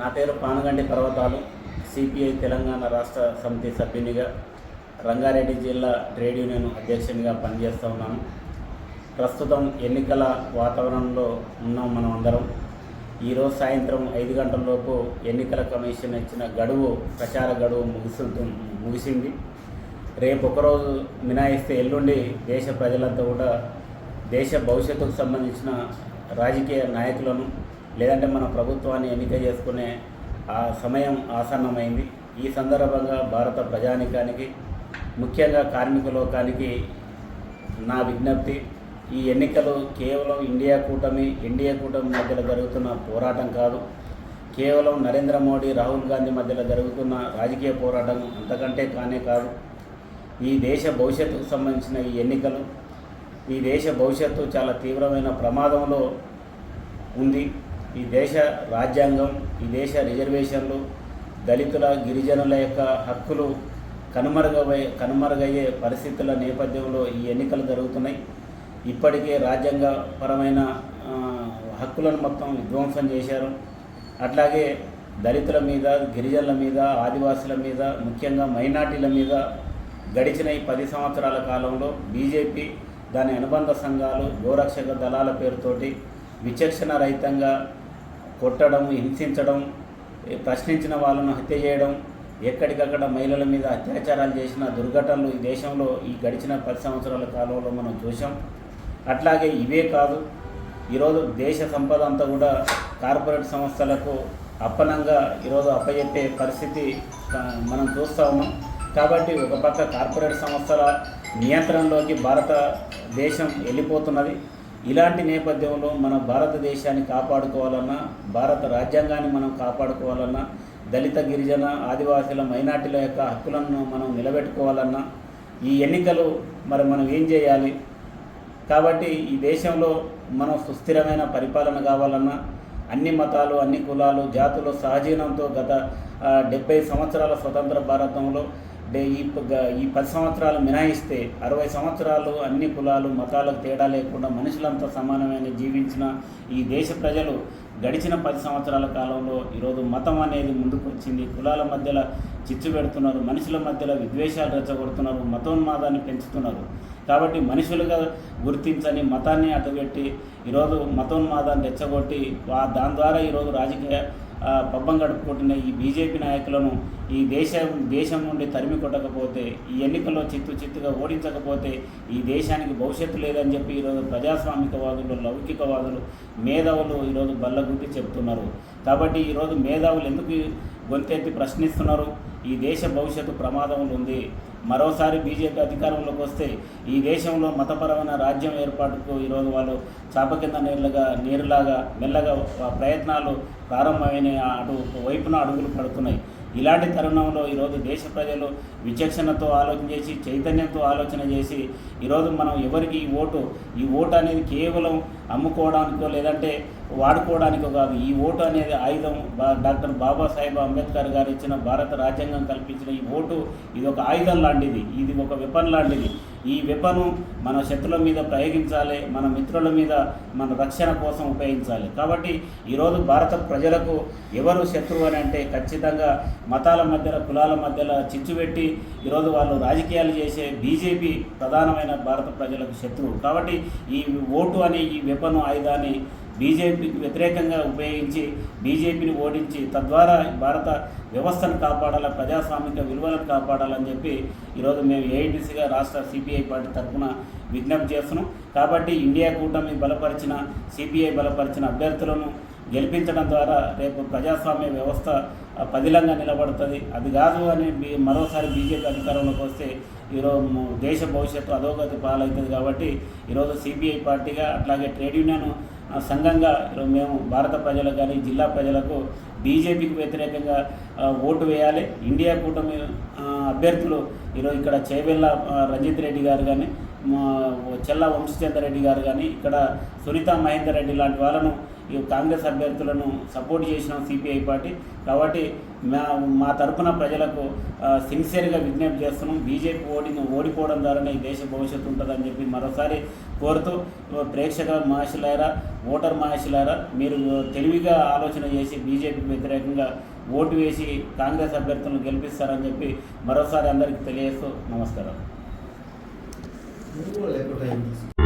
నా పేరు పానగండి పర్వతాలు సిపిఐ తెలంగాణ రాష్ట్ర సమితి సభ్యునిగా రంగారెడ్డి జిల్లా ట్రేడ్ యూనియన్ అధ్యక్షునిగా పనిచేస్తూ ఉన్నాను. ప్రస్తుతం ఎన్నికల వాతావరణంలో ఉన్నాం మనం అందరం. ఈరోజు సాయంత్రం ఐదు గంటలలోపు ఎన్నికల కమిషన్ ఇచ్చిన గడువు ప్రచార గడువు ముగిసి ముగిసింది. రేపు ఒకరోజు మినాయిస్తే ఎల్లుండి దేశ ప్రజలంతా కూడా దేశ భవిష్యత్తుకు సంబంధించిన రాజకీయ నాయకులను లేదంటే మన ప్రభుత్వాన్ని ఎన్నిక చేసుకునే ఆ సమయం ఆసన్నమైంది. ఈ సందర్భంగా భారత ప్రజానికానికి ముఖ్యంగా కార్మిక లోకానికి నా విజ్ఞప్తి ఈ ఎన్నికలు కేవలం ఇండియా కూటమి ఎన్డీఏ కూటమి మధ్యలో జరుగుతున్న పోరాటం కాదు. కేవలం నరేంద్ర మోడీ రాహుల్ గాంధీ మధ్యలో జరుగుతున్న రాజకీయ పోరాటం అంతకంటే కానే కాదు. ఈ దేశ భవిష్యత్తుకు సంబంధించిన ఈ ఎన్నికలు ఈ దేశ భవిష్యత్తు చాలా తీవ్రమైన ప్రమాదంలో ఉంది. ఈ దేశ రాజ్యాంగం ఈ దేశ రిజర్వేషన్లు దళితుల గిరిజనుల యొక్క హక్కులు కనుమరుగబోయే కనుమరుగయ్యే పరిస్థితుల నేపథ్యంలో ఈ ఎన్నికలు జరుగుతున్నాయి. ఇప్పటికే రాజ్యాంగపరమైన హక్కులను మొత్తం విధ్వంసం చేశారు. అట్లాగే దళితుల మీద గిరిజనుల మీద ఆదివాసుల మీద ముఖ్యంగా మైనార్టీల మీద గడిచిన ఈ పది సంవత్సరాల కాలంలో బీజేపీ దాని అనుబంధ సంఘాలు గోరక్షక దళాల పేరుతోటి విచక్షణ రహితంగా కొట్టడం హింసించడం ప్రశ్నించిన వాళ్ళను హత్య చేయడం ఎక్కడికక్కడ మహిళల మీద అత్యాచారాలు చేసిన దుర్ఘటనలు ఈ దేశంలో ఈ గడిచిన పది సంవత్సరాల కాలంలో మనం చూసాం అట్లాగే ఇవే కాదు ఈరోజు దేశ సంపద అంతా కూడా కార్పొరేట్ సంస్థలకు అప్పనంగా ఈరోజు అప్పచెప్పే పరిస్థితి మనం చూస్తూ ఉన్నాం. కాబట్టి ఒక పక్క కార్పొరేట్ సంస్థల నియంత్రణలోకి భారతదేశం వెళ్ళిపోతున్నది. ఇలాంటి నేపథ్యంలో మన భారతదేశాన్ని కాపాడుకోవాలన్నా భారత రాజ్యాంగాన్ని మనం కాపాడుకోవాలన్నా దళిత గిరిజన ఆదివాసీల మైనార్టీల యొక్క హక్కులను మనం నిలబెట్టుకోవాలన్నా ఈ ఎన్నికలు మరి మనం ఏం చేయాలి? కాబట్టి ఈ దేశంలో మనం సుస్థిరమైన పరిపాలన కావాలన్నా అన్ని మతాలు అన్ని కులాలు జాతులు సహజీవనంతో గత డెబ్బై సంవత్సరాల స్వతంత్ర భారతంలో డే ఈ ఈ పది సంవత్సరాలు మినాయిస్తే అరవై సంవత్సరాలు అన్ని కులాలు మతాలకు తేడా లేకుండా మనుషులంతా సమానమైన జీవించిన ఈ దేశ ప్రజలు గడిచిన పది సంవత్సరాల కాలంలో ఈరోజు మతం అనేది ముందుకు వచ్చింది కులాల మధ్యలో చిచ్చు పెడుతున్నారు మనుషుల మధ్యలో విద్వేషాలు రెచ్చగొడుతున్నారు మతోన్మాదాన్ని పెంచుతున్నారు. కాబట్టి మనుషులుగా గుర్తించని మతాన్ని అడ్డుపెట్టి ఈరోజు మతోన్మాదాన్ని రెచ్చగొట్టి దాని ద్వారా ఈరోజు రాజకీయ పబ్బం గడుపుకుంటున్న ఈ బీజేపీ నాయకులను ఈ దేశం దేశం నుండి తరిమి కొట్టకపోతే ఈ ఎన్నికల్లో చిత్తు చిత్తుగా ఓడించకపోతే ఈ దేశానికి భవిష్యత్తు లేదని చెప్పి ఈరోజు ప్రజాస్వామికవాదులు లౌకికవాదులు మేధావులు ఈరోజు బల్లగుద్ది చెప్తున్నారు కాబట్టి ఈరోజు మేధావులు ఎందుకు గొంతెత్తి ప్రశ్నిస్తున్నారు? ఈ దేశ భవిష్యత్తు ప్రమాదంలో ఉంది. మరోసారి బీజేపీ అధికారంలోకి వస్తే ఈ దేశంలో మతపరమైన రాజ్యం ఏర్పాటుకు ఈరోజు వాళ్ళు చాప కింద నీళ్ళగా నీరులాగా మెల్లగా ప్రయత్నాలు ప్రారంభమైన అటు వైపున అడుగులు పడుతున్నాయి. ఇలాంటి తరుణంలో ఈరోజు దేశ ప్రజలు విచక్షణతో ఆలోచన చేసి చైతన్యంతో ఆలోచన చేసి ఈరోజు మనం ఎవరికి ఈ ఓటు ఈ ఓటు అనేది కేవలం అమ్ముకోవడానికో లేదంటే వాడుకోవడానికి ఒక ఈ ఓటు అనేది ఆయుధం. బా- డాక్టర్ బాబాసాహెబ్ అంబేద్కర్ గారు ఇచ్చిన భారత రాజ్యాంగం కల్పించిన ఈ ఓటు ఇది ఒక ఆయుధం లాంటిది. ఇది ఒక వెపన్ లాంటిది. ఈ వెపను మన శత్రుల మీద ప్రయోగించాలి మన మిత్రుల మీద మన రక్షణ కోసం ఉపయోగించాలి. కాబట్టి ఈరోజు భారత ప్రజలకు ఎవరు శత్రువు అని అంటే ఖచ్చితంగా మతాల మధ్యలో కులాల మధ్యలో చిచ్చు పెట్టి ఈరోజు వాళ్ళు రాజకీయాలు చేసే బీజేపీ ప్రధానమైన భారత ప్రజలకు శత్రువు. కాబట్టి ఈ ఓటు అనే ఈ వెపను ఆయుధాన్ని బీజేపీకి వ్యతిరేకంగా ఉపయోగించి బీజేపీని ఓడించి తద్వారా భారత వ్యవస్థను కాపాడాలి ప్రజాస్వామిక విలువలను కాపాడాలని చెప్పి ఈరోజు మేము ఏఐటీసీగా రాష్ట్ర సిపిఐ పార్టీ తరఫున విజ్ఞప్తి చేస్తున్నాం. కాబట్టి ఇండియా కూటమి బలపరిచిన సిపిఐ బలపరిచిన అభ్యర్థులను గెలిపించడం ద్వారా రేపు ప్రజాస్వామ్య వ్యవస్థ పదిలంగా నిలబడుతుంది. అది కాదు అని బీ- మరోసారి బీజేపీ అధికారంలోకి వస్తే ఈరోజు దేశ భవిష్యత్తు అధోగతి పాలవుతుంది కాబట్టి ఈరోజు సిపిఐ పార్టీగా అట్లాగే ట్రేడ్ యూనియన్ సంఘంగా మేము భారత ప్రజలకు కానీ జిల్లా ప్రజలకు బీజేపీకి వ్యతిరేకంగా ఓటు వేయాలి. ఇండియా కూటమి అభ్యర్థులు ఈరోజు ఇక్కడ చేవెళ్ళ రంజిత్ రెడ్డి గారు కానీ చెల్ల వంశచంద్ర రెడ్డి గారు కానీ ఇక్కడ సునీత మహేందర్ రెడ్డి లాంటి వాళ్ళను ఈ కాంగ్రెస్ అభ్యర్థులను సపోర్ట్ చేసిన సిపిఐ పార్టీ. కాబట్టి మా మా తరపున ప్రజలకు సిన్సియర్గా విజ్ఞప్తి చేస్తున్నాం. బీజేపీ ఓడి ఓడిపోవడం ద్వారానే ఈ దేశ భవిష్యత్తు ఉంటుందని చెప్పి మరోసారి కోరుతూ ప్రేక్షక మహర్షులారా ఓటర్ మహర్షులారా మీరు తెలివిగా ఆలోచన చేసి బీజేపీకి వ్యతిరేకంగా ఓటు వేసి కాంగ్రెస్ అభ్యర్థులను గెలిపిస్తారని చెప్పి మరోసారి అందరికీ తెలియజేస్తూ నమస్కారం. నువ్వు